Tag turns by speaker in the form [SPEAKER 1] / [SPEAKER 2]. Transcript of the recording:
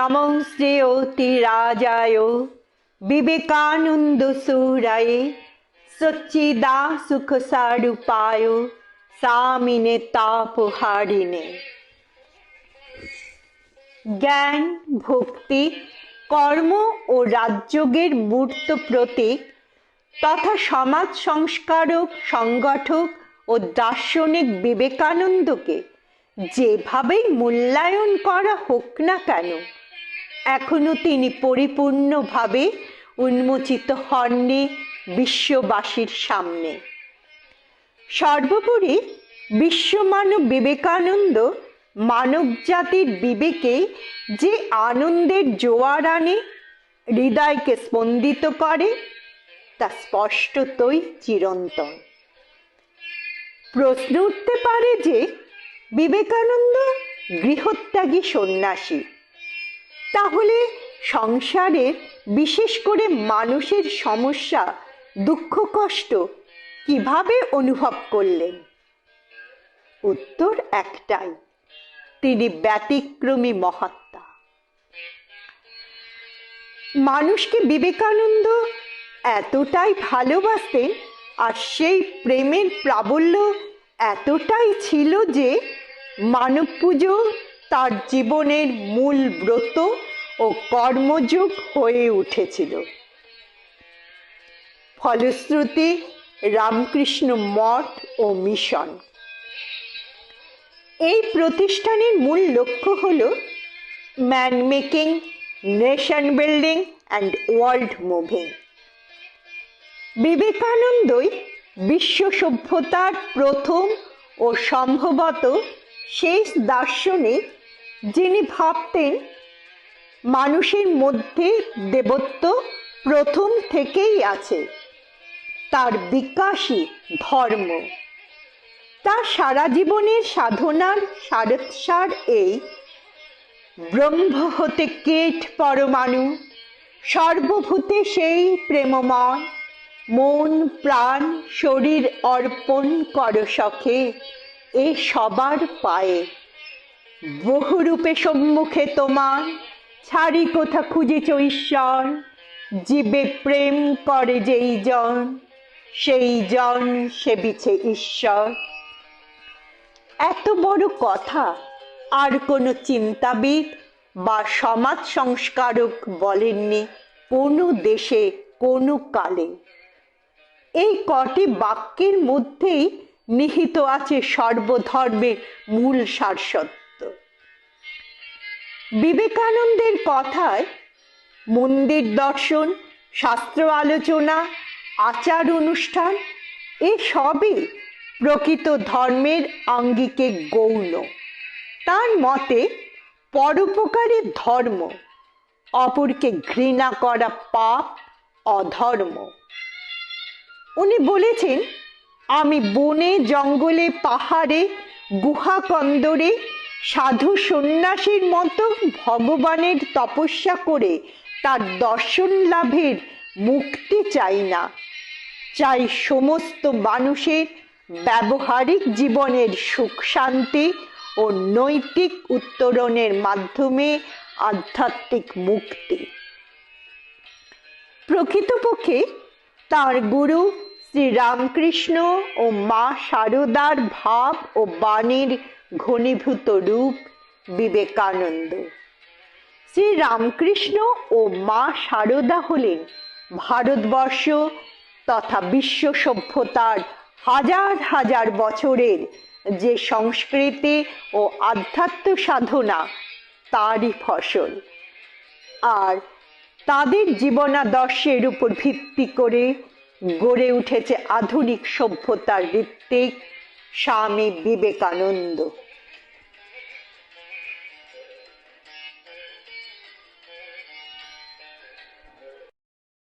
[SPEAKER 1] নমঃ শ্রেয়তিরাজায় বিবেকানন্দ সুরায়ে। সচ্চিদা সুখ সারূপায়। সামিনে তাপহারিণে জ্ঞান, ভক্তি, কর্ম ও রাজযোগের মূর্ত প্রতীক তথা সমাজ সংস্কারক, সংগঠক ও দার্শনিক বিবেকানন্দকে যেভাবেই মূল্যায়ন করা হোক না কেন এখনও তিনি পরিপূর্ণভাবে উন্মোচিত হননি বিশ্ববাসীর সামনে। সর্বোপরি বিশ্বমানব বিবেকানন্দ মানব জাতির বিবেকে যে আনন্দের জোয়ার আনে হৃদয়কে স্পন্দিত করে, তা স্পষ্টতই চিরন্তন। প্রশ্ন উঠতে পারে যে বিবেকানন্দ গৃহত্যাগী সন্ন্যাসী। তাহলে সংসারের বিশেষ করে মানুষের সমস্যা, দুঃখ, কষ্ট কীভাবে অনুভব করলেন? উত্তর একটাই, তিনি ব্যতিক্রমী মহাত্মা। মানুষকে বিবেকানন্দ এতটাই ভালোবাসতেন আর সেই প্রেমের প্রাবল্য এতটাই ছিল যে মানব পুজো তার জীবনের মূল ব্রত ও কর্মযোগ হয়ে উঠেছিল। ফলশ্রুতি রামকৃষ্ণ মঠ ও মিশন। এই প্রতিষ্ঠানের মূল লক্ষ্য হল man making nation building and world moving বিবেকানন্দই বিশ্ব সভ্যতার প্রথম ও সম্ভবত শেষ দার্শনিক যিনি ভাবতেন মানুষের মধ্যে দেবত্ব প্রথম থেকেই আছে। তার বিকাশই ধর্ম। তার সারা জীবনের সাধনার সারৎসার এই ব্রহ্ম হতে কেট পরমাণু, সর্বভূতে সেই প্রেমময়, মন, প্রাণ, শরীর অর্পণ কর সখে, এ সবার পায়ে। বহুরূপে সম্মুখে তোমার, ছাড়ি কোথা খুঁজেছ ঈশ্বর? জীবে প্রেম করে যেই জন, সেই জন সেবিছে ঈশ্বর। এত বড় কথা, আর কোনো চিন্তাবিদ বা সমাজ সংস্কারক বলেননি কোনো দেশে, কোনো কালে। এই কটি বাক্যের মধ্যেই নিহিত আছে সর্বধর্মের মূল সারসত্য বিবেকানন্দের কথায় মন্দির দর্শন, শাস্ত্র আলোচনা, আচার অনুষ্ঠান এসবই প্রকৃত ধর্মের আঙ্গিকে গৌণ। তার মতে পরোপকারী ধর্ম অপরকে ঘৃণা করা পাপ অধর্ম। উনি বলেছেন, আমি বনে, জঙ্গলে, পাহাড়ে, গুহা কন্দরে সাধু সন্ন্যাসীর মতো ভগবানের তপস্যা করে তার দর্শন লাভের মুক্তি চাই না। চাই সমস্ত মানুষের ব্যবহারিক জীবনের সুখ শান্তি ও নৈতিক উত্তরণের মাধ্যমে আধ্যাত্মিক মুক্তি। প্রকৃতপক্ষে তার গুরু শ্রী রামকৃষ্ণ ও মা শারদার ভাব ও বাণীর ঘনীভূত রূপ বিবেকানন্দ। শ্রী রামকৃষ্ণ ও মা শারদা হলেন ভারতবর্ষ তথা বিশ্ব সভ্যতার হাজার হাজার বছরের যে সংস্কৃতি ও আধ্যাত্ম সাধনা, তারই ফসল। আর তাদের জীবনাদর্শের উপর ভিত্তি করে গড়ে উঠেছে আধুনিক সভ্যতার ঋত্বিক স্বামী বিবেকানন্দ।